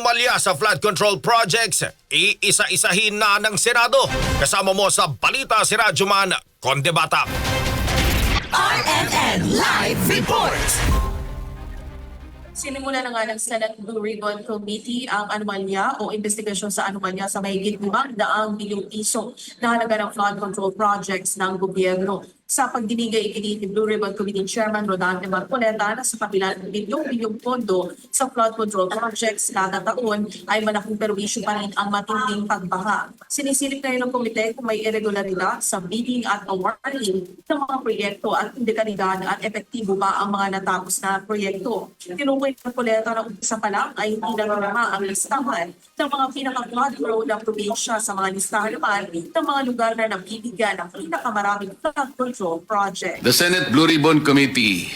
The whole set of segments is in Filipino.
anomalya sa flood control projects, iisa-isahin na ng Senado. Kasama mo sa Balita si Radyoman Conde Bata. RNN Live Report! Sinimula na nga ng Senate Blue Ribbon Committee ang anomalya o investigasyon sa anomalya sa mahigit 500 bilyong piso na halaga ng flood control projects ng gobyerno. Sa pagdinigay ni Blue Ribbon Committee Chairman Rodante Marcoleta na sa kabila ng bilyong-bilyong pondo sa flood control projects kada taon ay malaking perwisyo pa rin ang matinding pagbaha. Sinisilip na rin ng komite kung may irregularidad sa bidding at awarding ng mga proyekto at hindi kalidad at epektibo ba ang mga natapos na proyekto. Tinukoy ng koleta na umpisa pa lang ay hindi na ang listahan ng mga pinaka-flood prone na probinsya sa mga listahan naman ng mga lugar na nabibigyan ng pinakamaraming flood control project. The Senate Blue Ribbon Committee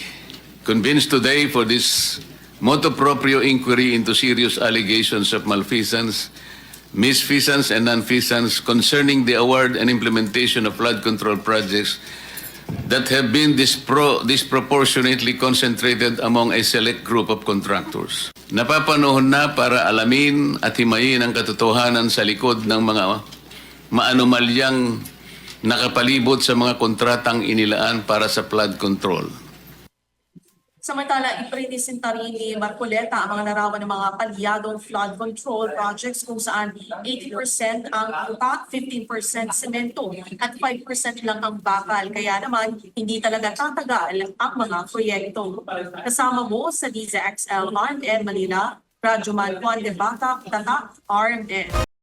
convenes today for this motu proprio inquiry into serious allegations of malfeasance, misfeasance, and nonfeasance concerning the award and implementation of flood control projects that have been dispro- disproportionately concentrated among a select group of contractors. Napapanahon na para alamin at himayin ang katotohanan sa likod ng mga maanomalyang nakapalibot sa mga kontratang inilaan para sa flood control. Samantala, iprinisinta rin ni Marcoleta ang mga narawan ng mga palyadong flood control projects kung saan 80% ang lupa, 15% semento at 5% lang ang bakal. Kaya naman, hindi talaga tatagal ang mga proyekto. Kasama mo sa DZXL RMN Manila, Radyo Man Juan de Bata, Tata, RMN.